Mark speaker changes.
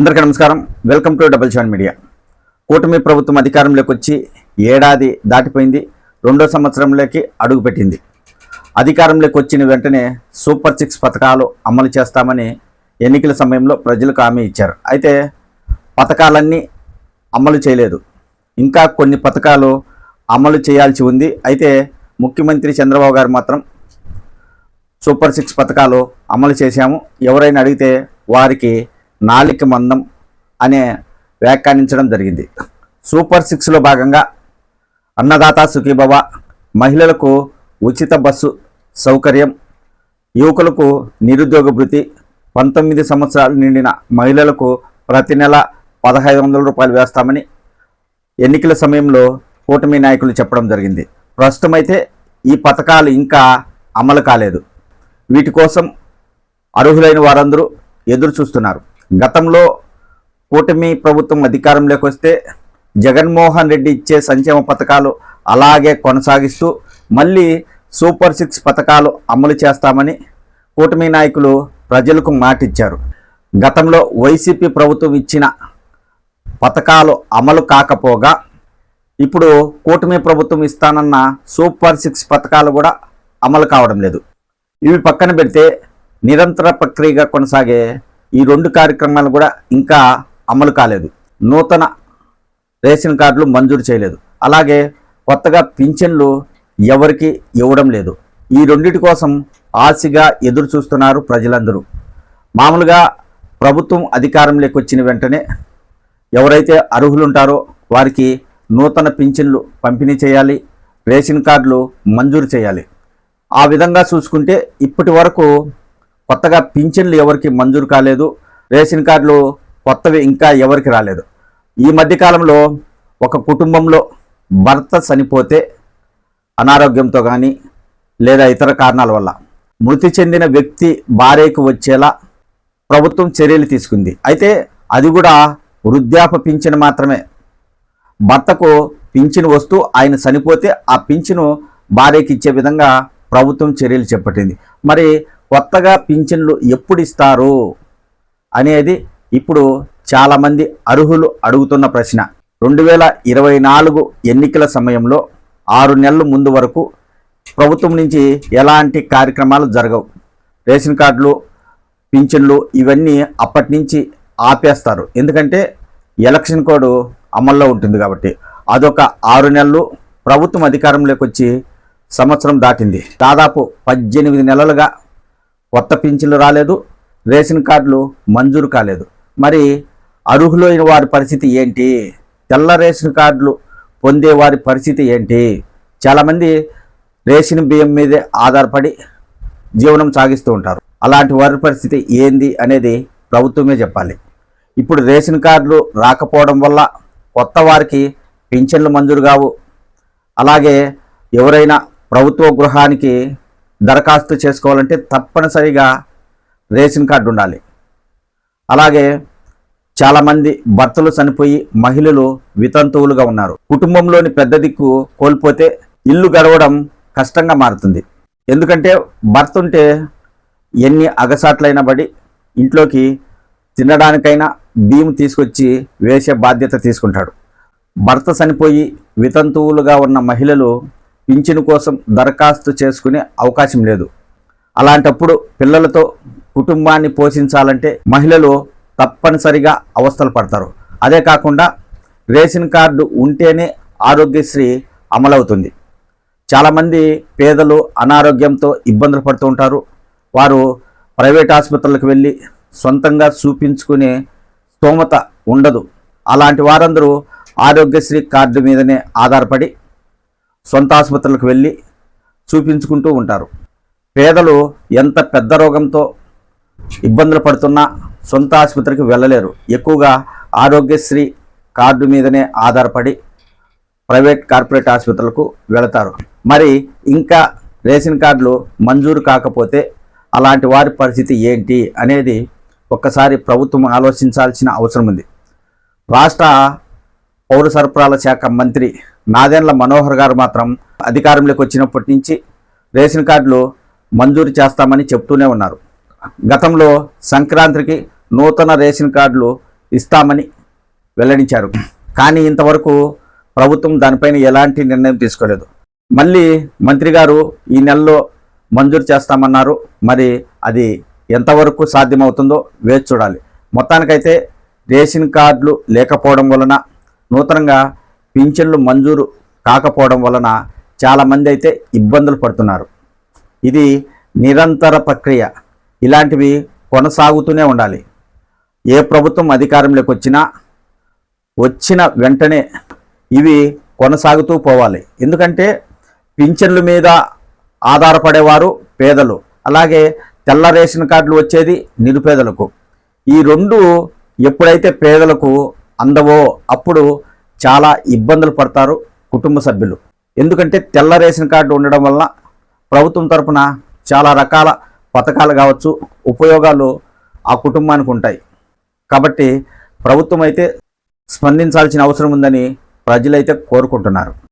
Speaker 1: అందరికీ నమస్కారం. Welcome to double seven media. కూటమి ప్రభుత్వం అధికారంలోకి వచ్చి ఏడాది దాటిపోయింది. రెండో సంవత్సరంలోకి అడుగుపెట్టింది అధికారంలోకి వచ్చిన వెంటనే సూపర్ సిక్స్ పథకాలు అమలు చేస్తామని ఎన్నికల సమయంలో ప్రజలకు హామీ ఇచ్చారు. అయితే పథకాలన్నీ అమలు చేయలేదు. ఇంకా కొన్ని పథకాలు అమలు చేయాల్సి ఉంది. అయితే ముఖ్యమంత్రి చంద్రబాబు గారు మాత్రం సూపర్ సిక్స్ పథకాలు అమలు చేశాము. ఎవరైనా అడిగితే వారికి నాలిక మందం అనే వ్యాఖ్యానించడం జరిగింది. సూపర్ సిక్స్లో భాగంగా అన్నదాత సుఖీభవ మహిళలకు ఉచిత బస్సు సౌకర్యం యువకులకు నిరుద్యోగ భృతి పంతొమ్మిది సంవత్సరాలు నిండిన మహిళలకు ప్రతి నెల పదహైదు వందల రూపాయలు వేస్తామని ఎన్నికల సమయంలో కూటమి నాయకులు చెప్పడం జరిగింది. ప్రస్తుతమైతే ఈ పథకాలు ఇంకా అమలు కాలేదు. వీటి కోసం అర్హులైన వారందరూ ఎదురు చూస్తున్నారు గతంలో కూటమి ప్రభుత్వం అధికారంలోకి వస్తే జగన్మోహన్ రెడ్డి ఇచ్చే సంక్షేమ పథకాలు అలాగే కొనసాగిస్తూ మళ్ళీ సూపర్ సిక్స్ పథకాలు అమలు చేస్తామని కూటమి నాయకులు ప్రజలకు మాటిచ్చారు. గతంలో వైసీపీ ప్రభుత్వం ఇచ్చిన పథకాలు అమలు కాకపోగా ఇప్పుడు కూటమి ప్రభుత్వం ఇస్తానన్న సూపర్ సిక్స్ పథకాలు కూడా అమలు కావడం లేదు. ఇవి పక్కన పెడితే నిరంతర ప్రక్రియగా కొనసాగే ఈ రెండు కార్యక్రమాలు కూడా ఇంకా అమలు కాలేదు. నూతన రేషన్ కార్డులు మంజూరు చేయలేదు. అలాగే కొత్తగా పింఛన్లు ఎవరికి ఇవ్వడం లేదు. ఈ రెండింటి కోసం ఆశగా ఎదురు చూస్తున్నారు ప్రజలందరూ. మామూలుగా ప్రభుత్వం అధికారంలోకి వచ్చిన వెంటనే ఎవరైతే అర్హులుంటారో వారికి నూతన పింఛన్లు పంపిణీ చేయాలి రేషన్ కార్డులు మంజూరు చేయాలి. ఆ విధంగా చూసుకుంటే ఇప్పటి వరకు కొత్తగా పింఛన్లు ఎవరికి మంజూరు కాలేదు రేషన్ కార్డులు కొత్తవి ఇంకా ఎవరికి రాలేదు. ఈ మధ్యకాలంలో ఒక కుటుంబంలో భర్త చనిపోతే అనారోగ్యంతో కానీ లేదా ఇతర కారణాల వల్ల మృతి చెందిన వ్యక్తి భార్యకు వచ్చేలా ప్రభుత్వం చర్యలు తీసుకుంది. అయితే అది కూడా వృద్ధాప పింఛను మాత్రమే. భర్తకు పింఛను వస్తూ ఆయన చనిపోతే ఆ పింఛను భార్యకి ఇచ్చే విధంగా ప్రభుత్వం చర్యలు చేపట్టింది. మరి కొత్తగా పింఛన్లు ఎప్పుడు ఇస్తారు అనేది ఇప్పుడు చాలామంది అర్హులు అడుగుతున్న ప్రశ్న. రెండు వేల ఇరవై నాలుగు ఎన్నికల సమయంలో ఆరు నెలల ముందు వరకు ప్రభుత్వం నుంచి ఎలాంటి కార్యక్రమాలు జరగవు. రేషన్ కార్డులు పింఛన్లు ఇవన్నీ అప్పటి నుంచి ఆపేస్తారు. ఎందుకంటే ఎలక్షన్ కోడ్ అమల్లో ఉంటుంది కాబట్టి. అదొక ఆరు నెలలు ప్రభుత్వం అధికారంలోకి వచ్చి సంవత్సరం దాటింది. దాదాపు పద్దెనిమిది నెలలుగా కొత్త పింఛన్లు రాలేదు రేషన్ కార్డులు మంజూరు కాలేదు. మరి అర్హులైన వారి పరిస్థితి ఏంటి? తెల్ల రేషన్ కార్డులు పొందే వారి పరిస్థితి ఏంటి? చాలామంది రేషన్ బియ్యం మీదే ఆధారపడి జీవనం సాగిస్తూ ఉంటారు. అలాంటి వారి పరిస్థితి ఏంది అనేది ప్రభుత్వమే చెప్పాలి. ఇప్పుడు రేషన్ కార్డులు రాకపోవడం వల్ల కొత్త వారికి పింఛన్లు మంజూరు కావు. అలాగే ఎవరైనా ప్రభుత్వ గృహానికి దరఖాస్తు చేసుకోవాలంటే తప్పనిసరిగా రేషన్ కార్డు ఉండాలి. అలాగే చాలామంది భర్తలు చనిపోయి మహిళలు వితంతువులుగా ఉన్నారు. కుటుంబంలోని పెద్ద దిక్కు కోల్పోతే ఇల్లు గడవడం కష్టంగా మారుతుంది. ఎందుకంటే భర్త ఉంటే ఎన్ని అగసాట్లైనా పడి ఇంట్లోకి తినడానికైనా బియ్యం తీసుకొచ్చి వేసే బాధ్యత తీసుకుంటాడు. భర్త చనిపోయి వితంతువులుగా ఉన్న మహిళలు పింఛను కోసం దరఖాస్తు చేసుకునే అవకాశం లేదు. అలాంటప్పుడు పిల్లలతో కుటుంబాన్ని పోషించాలంటే మహిళలు తప్పనిసరిగా అవస్థలు పడతారు. అదే కాకుండా రేషన్ కార్డు ఉంటేనే ఆరోగ్యశ్రీ అమలవుతుంది. చాలామంది పేదలు అనారోగ్యంతో ఇబ్బందులు పడుతూ ఉంటారు. వారు ప్రైవేట్ ఆసుపత్రులకు వెళ్ళి సొంతంగా చూపించుకునే స్తోమత ఉండదు. అలాంటి వారందరూ ఆరోగ్యశ్రీ కార్డు మీదనే ఆధారపడి సొంత ఆసుపత్రులకు వెళ్ళి చూపించుకుంటూ ఉంటారు. పేదలు ఎంత పెద్ద రోగంతో ఇబ్బందులు పడుతున్నా సొంత ఆసుపత్రికి వెళ్ళలేరు. ఎక్కువగా ఆరోగ్యశ్రీ కార్డు మీదనే ఆధారపడి ప్రైవేట్ కార్పొరేట్ ఆసుపత్రులకు వెళతారు. మరి ఇంకా రేషన్ కార్డులు మంజూరు కాకపోతే అలాంటి వారి పరిస్థితి ఏంటి అనేది ఒక్కసారి ప్రభుత్వం ఆలోచించాల్సిన అవసరం ఉంది. రాష్ట్ర పౌర సరఫరాల శాఖ మంత్రి నాదెండ్ల మనోహర్ గారు మాత్రం అధికారంలోకి వచ్చినప్పటి నుంచి రేషన్ కార్డులు మంజూరు చేస్తామని చెప్తూనే ఉన్నారు. గతంలో సంక్రాంతికి నూతన రేషన్ కార్డులు ఇస్తామని వెల్లడించారు. కానీ ఇంతవరకు ప్రభుత్వం దానిపైన ఎలాంటి నిర్ణయం తీసుకోలేదు. మళ్ళీ మంత్రి గారు ఈ నెలలో మంజూరు చేస్తామన్నారు. మరి అది ఎంతవరకు సాధ్యమవుతుందో వేచి చూడాలి. మొత్తానికైతే రేషన్ కార్డులు లేకపోవడం వలన నూతనంగా పింఛన్లు మంజూరు కాకపోవడం వలన చాలామంది అయితే ఇబ్బందులు పడుతున్నారు. ఇది నిరంతర ప్రక్రియ. ఇలాంటివి కొనసాగుతూనే ఉండాలి. ఏ ప్రభుత్వం అధికారంలోకి వచ్చినా వచ్చిన వెంటనే ఇవి కొనసాగుతూ పోవాలి. ఎందుకంటే పింఛన్ల మీద ఆధారపడేవారు పేదలు. అలాగే తెల్ల రేషన్ కార్డులు వచ్చేది నిరుపేదలకు. ఈ రెండు ఎప్పుడైతే పేదలకు అందవో అప్పుడు చాలా ఇబ్బందులు పడతారు కుటుంబ సభ్యులు. ఎందుకంటే తెల్ల రేషన్ కార్డు ఉండడం వలన ప్రభుత్వం తరఫున చాలా రకాల పథకాలు కావచ్చు ఉపయోగాలు ఆ కుటుంబానికి ఉంటాయి. కాబట్టి ప్రభుత్వం అయితే స్పందించాల్సిన అవసరం ఉందని ప్రజలైతే కోరుకుంటున్నారు.